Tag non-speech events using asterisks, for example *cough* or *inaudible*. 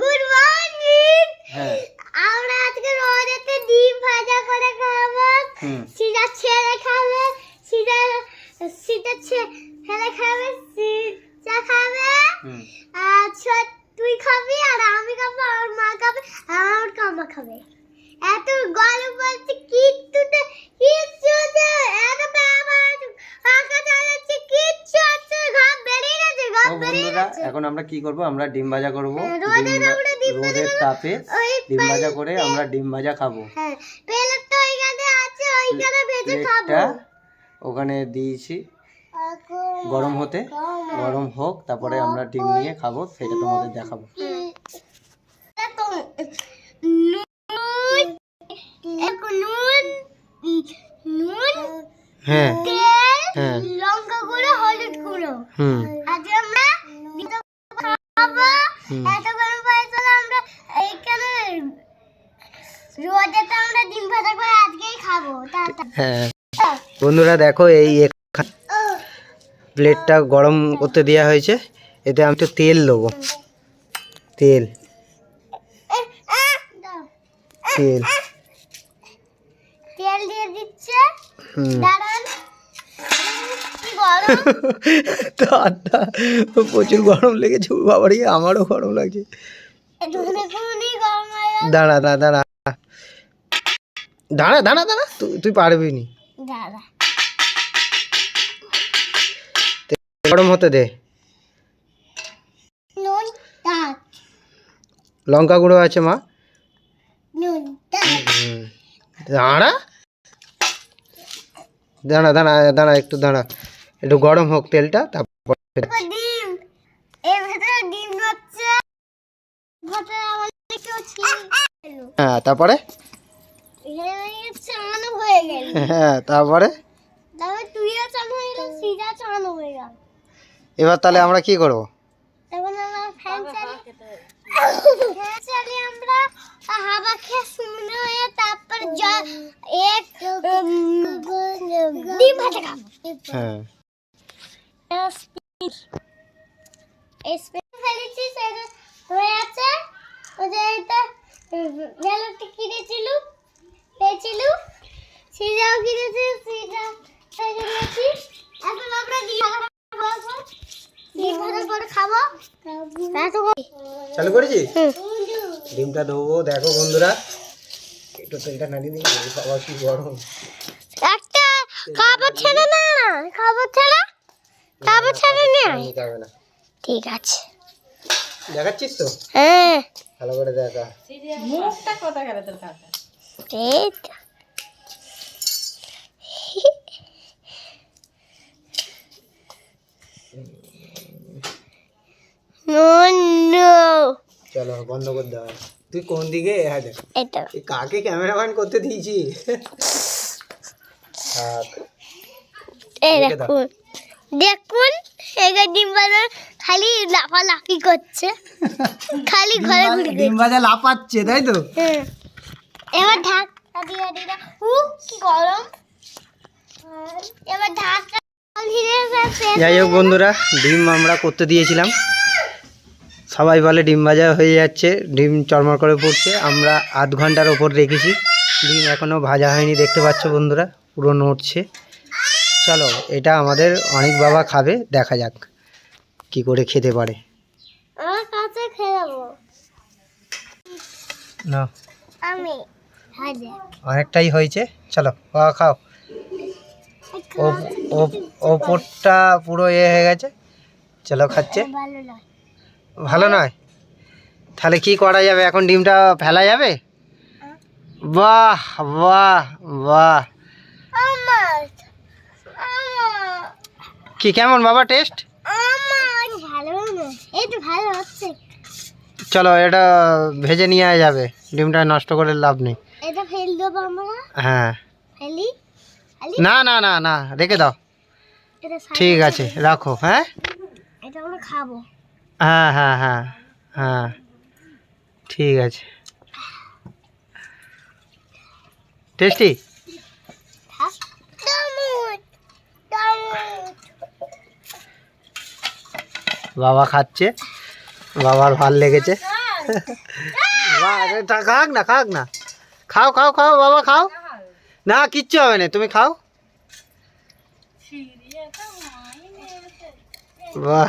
Good morning হ্যাঁ। আমরা আজকে রোদেতে ডিম ভাজা করে খাব। সিজা ছেড়ে খাবে সিজা সিজা ছেলে খাবে সিজা খাবে। আচ্ছা তুই খাবি আর আমি খাব আর মা খাবে আর আমার কামা খাবে। এত গরম বলছে কিচ্ছু তো কিচ্ছু তো এত বাবা পাখা চালাচ্ছে কিচ্ছু আছে ঘাম বেরিয়ে গেছে তো ঘাম বেরিয়ে বন্ধুরা গেছে এখন আমরা কি করব? আমরা ডিম ভাজা করব। হ্যাঁ, রোদের তাপে ডিম ভাজা করে আমরা ডিম ভাজা খাব। হ্যাঁ প্লেটটা ওখানে দিয়েছি। গরম হতে গরম হোক তারপরে আমরা ডিম নিয়ে খাব সেটা তোমাদের দেখাবো। হ্যাঁ হ্যাঁ। লঙ্কা গুঁড়ো হলুদ গুঁড়ো। হুম আজকে আমরা ডিম খাব হুম। এত গরম আমরা এইখানে রোদেতে আমরা ডিম ভাজা করে আজকেই খাব হ্যাঁ। বন্ধুরা দেখো এই এক- প্লেটটা গরম করতে দেওয়া হয়েছে এতে আমি তো তেল দেবো। তেল। তেল। তেল দিয়ে দিচ্ছে। দাঁড়ান। দাদা *laughs* প্রচুর গরম লেগেছে বাবারই আমারও গরম লাগছে। দাঁড়া দাঁড়া দাঁড়া। দাঁড়া দাঁড়া দাঁড়া তুই তুই পারবি নি। গরম হতে দে। লঙ্কা গুঁড়ো আছে মা। দাঁড়া। দাঁড়া দাঁড়া দাঁড়া একটু দাঁড়া। একটু গরম হোক তেলটা তারপর তারপর ডিম। এর ভেতরে হচ্ছে হ্যাঁ তারপরে? হয়ে গেল। হ্যাঁ তারপরে? হয়ে হয়ে গেল। এবার তাহলে আমরা কি করব? ফেলেছি সেটা হয়ে আছে। ওদের এটা মেলাতে কিনেছিল পেয়েছিল। সিজাও কিনেছি সিজা কিনেছি এখন আমরা তারপর চালু করেছি ডিমটা দেবো দেখো বন্ধুরা। একটু তেলটা নাড়িয়ে দিই বাবা কি গরম। একটা খাবার ছেড়ে না খাবার ছেড়ে খাবার ছেড়ে নে। নিতে হবে না। ঠিক আছে। দেখাচ্ছিস তো? হ্যাঁ। ভালো করে দেখা। এই তো। No, no. চলো বন্ধ করে দেওয়া তুই কোন দিকে? হ্যাঁ দেখ। এটা। এই কাকে ক্যামেরাম্যান করতে দিয়েছি? দাও। দেখুন। দেখুন ডিম বাজার খালি লাফালাফি করছে। খালি ঘরে ঘুরে ডিম ভাজা লাপাচ্ছে তাই তো? এবার ঢাকা দিয়ে দিলাম উ কি গরম। এবার ঢাকা যাই হোক বন্ধুরা ডিম আমরা করতে দিয়েছিলাম। সবাই বলে ডিম ভাজা হয়ে যাচ্ছে ডিম চরমর করে পড়ছে। আমরা আধ ঘণ্টার ওপর রেখেছি। ডিম এখনও ভাজা হয়নি দেখতে পাচ্ছ বন্ধুরা পুরো নড়ছে। চলো এটা আমাদের অনেক বাবা খাবে দেখা যাক। কি করে খেতে পারে? আমার কাছে না। আমি অনেকটাই হয়েছে? চলো খাওয়া খাও। ওপরটা পুরো এ হয়ে গেছে। চলো খাচ্ছে। ভালো নয়। তাহলে কি করা যাবে? এখন ডিমটা ফেলা যাবে? বাহ বাহ বাহ। কি কেমন? বাবা টেস্ট? ভালো হচ্ছে। চলো এটা ভেজে নিয়ে যাবে। ডিমটা নষ্ট করে লাভ নেই। এটা ফেল দেবো আমরা? হ্যাঁ। ফেলি? না না না না রেখে দাও। ঠিক আছে রাখো হ্যাঁ? এটা আমরা খাব। হ্যাঁ হ্যাঁ হ্যাঁ হ্যাঁ। ঠিক আছে। টেস্টি? বাবা খাচ্ছে। বাবার ভালো লেগেছে। খাক না খাক না। খাও খাও খাও বাবা খাও। না কিচ্ছু হবে না তুমি খাও। বাহ।